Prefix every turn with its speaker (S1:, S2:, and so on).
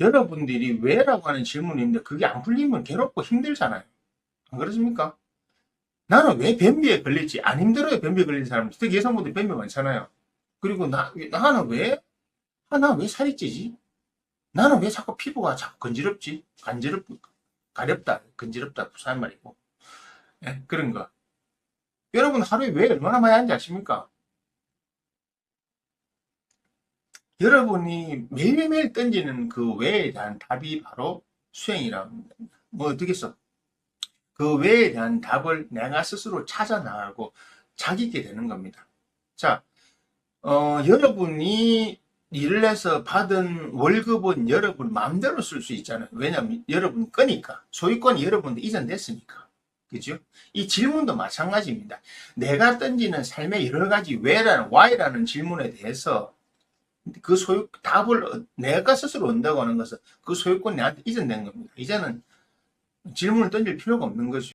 S1: 여러분들이 왜라고 하는 질문인데 그게 안 풀리면 괴롭고 힘들잖아요. 안 그렇습니까? 나는 왜 변비에 걸릴지 안 힘들어요. 변비에 걸린 사람. 특히 여성분들 변비 많잖아요. 그리고 나, 나는 왜, 아, 나왜 살이 찌지? 나는 왜 자꾸 피부가 자꾸 건지럽지? 간지럽, 가렵다, 건지럽다, 부산 말이고. 예, 그런 거. 여러분 하루에 왜 얼마나 많이 하는지 아십니까? 여러분이 매일매일 던지는 그 왜에 대한 답이 바로 수행이라고 합니다. 뭐 어떻겠어? 그 왜에 대한 답을 내가 스스로 찾아 나가고 자기게 되는 겁니다. 자, 어, 여러분이 일을 해서 받은 월급은 여러분 마음대로 쓸 수 있잖아요. 왜냐면 여러분 거니까. 소유권이 여러분도 이전됐으니까. 그죠? 이 질문도 마찬가지입니다. 내가 던지는 삶의 여러 가지 왜라는, why라는 질문에 대해서 그 소유, 답을 어- 내가 스스로 얻는다고 하는 것은 그 소유권 이 나한테 이전된 겁니다. 이제는 질문을 던질 필요가 없는 거죠.